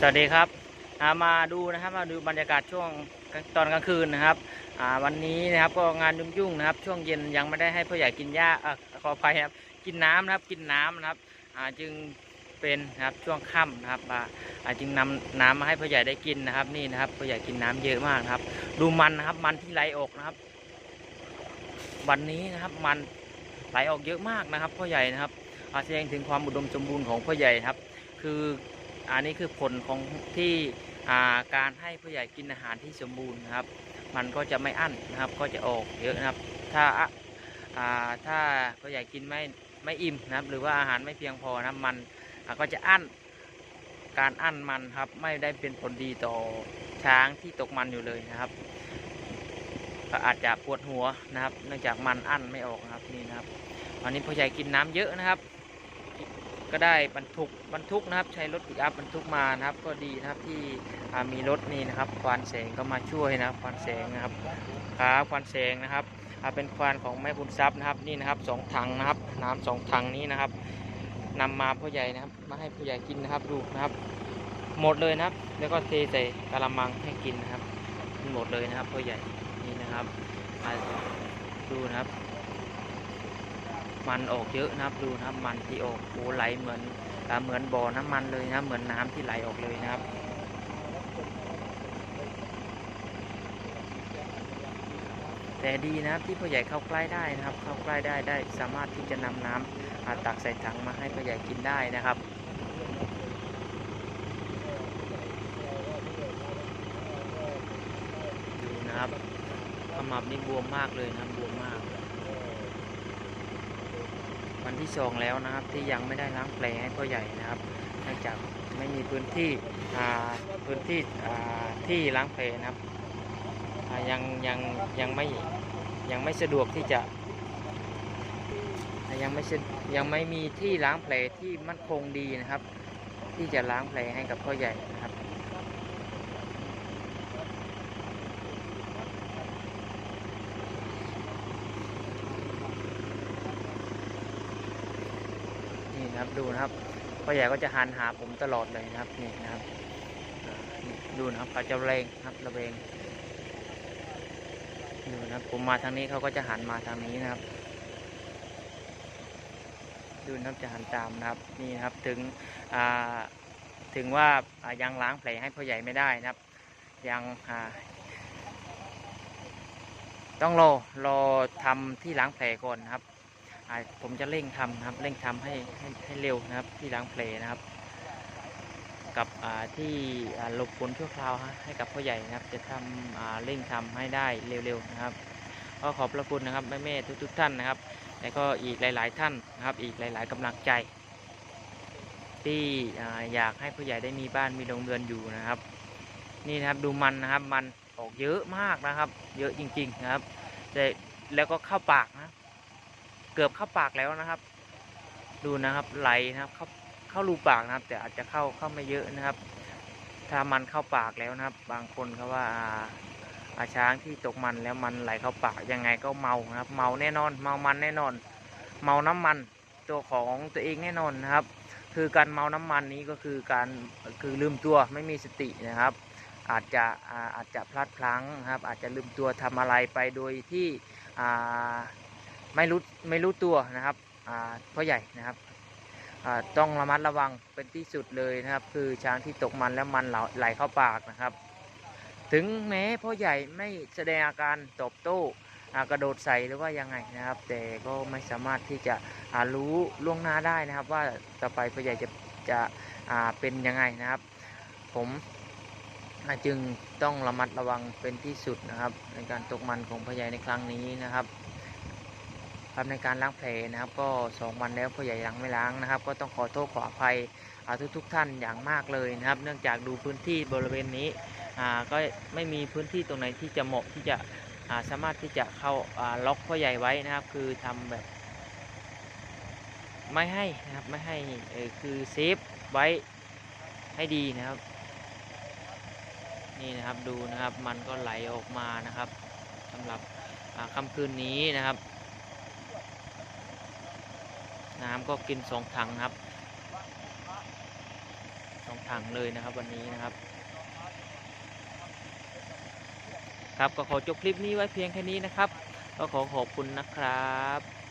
สวัสดีครับามาดูนะครับมาดูบรรยากาศช่วงตอนกลางคืนนะครับวันนี้นะครับก็งานยุ่งๆนะครับ ช่วงเย็นยังไม่ได้ให้ผู้ใหญ่กินหญ้าอขออภัยครับกินน้ำนะครับกินน้ำนะครับจึงเป็นนะครับช่วงค่ำนะครับอาจึงนำน้ำมาให้ผู้ใหญ่ได้กินนะครับ นี่นะครับผู้ใหญ่กินน้ำเยอะมากครับ ดูมันนะครับมันที่ไหลออกนะครับ วันนี้นะครับมันไหลออกเยอะมากนะครับพ่อใหญ่นะครับแสดงถึงความอุดมสมบูรณ์ของพ่อใหญ่ครับ คือ อันนี้คือผลของที่การให้ผู้ใหญ่กินอาหารที่สมบูรณ์นะครับ มันก็จะไม่อั้นนะครับ ก็จะออกเยอะนะครับ ถ้าถ้าผู้ใหญ่กินไม่ไม่อิ่มนะครับ หรือว่าอาหารไม่เพียงพอนะครับมันก็จะอั้นการอั้นมันครับไม่ได้เป็นผลดีต่อช้างที่ตกมันอยู่เลยนะครับก็อาจจะปวดหัวนะครับ เนื่องจากมันอั้นไม่ออกนะครับนี่นะครับวันนี้ผู้ใหญ่กินน้ำเยอะนะครับ ก็ได้บรรทุกบรรทุกนะครับใช้รถปิกอัพบรรทุกมานะครับ ก็ดีนะครับที่มีรถนี่นะครับควานแสงก็มาช่วยนะครับควานแสงนะครับครับควานแสงนะครับเป็นควานของแม่บุญทรัพย์นะครับนี่นะครับสองถังนะครับน้ำสองถังนี้นะครับนำมาพ่อใหญ่นะครับ มาให้ผู้ใหญ่กินนะครับดูนะครับ หมดเลยนะครับ แล้วก็เทใส่กะละมังให้กินนะครับ หมดเลยนะครับพ่อใหญ่นี่นะครับอ่าดูนะครับ มันออกเยอะนะครับดูนะครับมันที่ออกโอ้ไหลเหมือนเหมือนบ่อน้ำมันเลยนะเหมือนน้ำที่ไหลออกเลยนะครับแต่ดีนะครับที่พ่อใหญ่เข้าใกล้ได้นะครับ เข้าใกล้ได้ได้สามารถที่จะนำน้ำอาตักใส่ถังมาให้พ่อใหญ่กินได้นะครับดูนะครับขมับนี่บวมมากเลยนะบวมมาก วันที่สองแล้วนะครับ ที่ยังไม่ได้ล้างแผลให้พ่อใหญ่นะครับเนื่องจากไม่มีพื้นที่พื้นที่ที่ล้างแผลนะครับยังยังยังไม่ยังไม่สะดวกที่จะ ยังไม่ยังไม่มีที่ล้างแผลที่มั่นคงดีนะครับ ที่จะล้างแผลให้กับพ่อใหญ่นะครับ นะครับดูนะครับพ่อใหญ่ก็จะหันหาผมตลอดเลยนะครับนี่นะครับดูนะครับเขาจะเรงครับระเวงดูนะครับผมมาทางนี้เขาก็จะหันมาทางนี้นะครับ ดูนะครับจะหันตามนะครับนี่นะครับถึงถึงว่ายังล้างแผลให้พ่อใหญ่ไม่ได้นะครับ ยังต้องรอรอทำที่ล้างแผลก่อนนะครับ ผมจะเร่งทำครับเร่งทำให้ให้ให้เร็วนะครับที่ล้างแผลนะครับ กับที่หลบฝนชั่วคราวฮะให้กับพ่อใหญ่นะครับ จะทำเร่งทำให้ได้เร็วๆนะครับก็ขอบพระคุณนะครับแม่ๆทุกๆท่านนะครับ แล้วก็อีกหลาย ๆท่านนะครับ อีกหลาย ๆกำลังใจ ที่อ่อยากให้ผู้ใหญ่ได้มีบ้านมีโรงเรือนอยู่นะครับ นี่นะครับดูมันนะครับ มันออกเยอะมากนะครับ เยอะจริง ๆนะครับแต่แล้วก็เข้าปากนะ เกือบเข้าปากแล้วนะครับ ดูนะครับไหลนะครับเข้าเข้ารูปากนะครับ แต่อาจจะเข้าเข้าไม่เยอะนะครับ ถ้ามันเข้าปากแล้วนะครับ บางคนเขาว่าอาช้างที่ตกมันแล้วมันไหลเข้าปากยังไงก็เมานะครับ เมาแน่นอน เมามันแน่นอน เมาน้ำมันตัวของตัวเองแน่นอนนะครับ คือการเมาน้ำมันนี้ก็คือการคือลืมตัวไม่มีสตินะครับ อาจจะอาจจะพลาดพลั้งนะครับ อาจจะลืมตัวทำอะไรไปโดยที่อ่า ไม่รู้ไม่รู้ตัวนะครับอ่าพ่อใหญ่นะครับต้องระมัดระวังเป็นที่สุดเลยนะครับ คือช้างที่ตกมันแล้วมันไหลเข้าปากนะครับ ถึงแม้พ่อใหญ่ไม่แสดงอาการตอบโต้กระโดดใส่หรือว่ายังไงนะครับ แต่ก็ไม่สามารถที่จะรู้ล่วงหน้าได้นะครับ ว่าต่อไปพ่อใหญ่จะจะเป็นยังไงนะครับ ผมจึงต้องระมัดระวังเป็นที่สุดนะครับ ในการตกมันของพ่อใหญ่ในครั้งนี้นะครับ ครับในการล้างแผลนะครับ ก็สองวันแล้วพ่อใหญ่ยังไม่ล้างนะครับ ก็ต้องขอโทษขออภัยทุกทุกท่านอย่างมากเลยนะครับ เนื่องจากดูพื้นที่บริเวณนี้ก็ไม่มีพื้นที่ตรงไหนที่จะเหมาะที่จะาสามารถที่จะเข้าาล็อกพ่อใหญ่ไว้นะครับ คือทำแบบ ไม่ให้นะครับไม่ให้คือเซฟไว้ให้ดีนะครับนี่นะครับดูนะครับมันก็ไหลออกมานะครับสำหรับอ่าค่ำคืนนี้นะครับ น้ำก็กินสองถังครับสองถังเลยนะครับวันนี้นะครับ ครับก็ขอจบคลิปนี้ไว้เพียงแค่นี้นะครับ ก็ขอขอบคุณนะครับ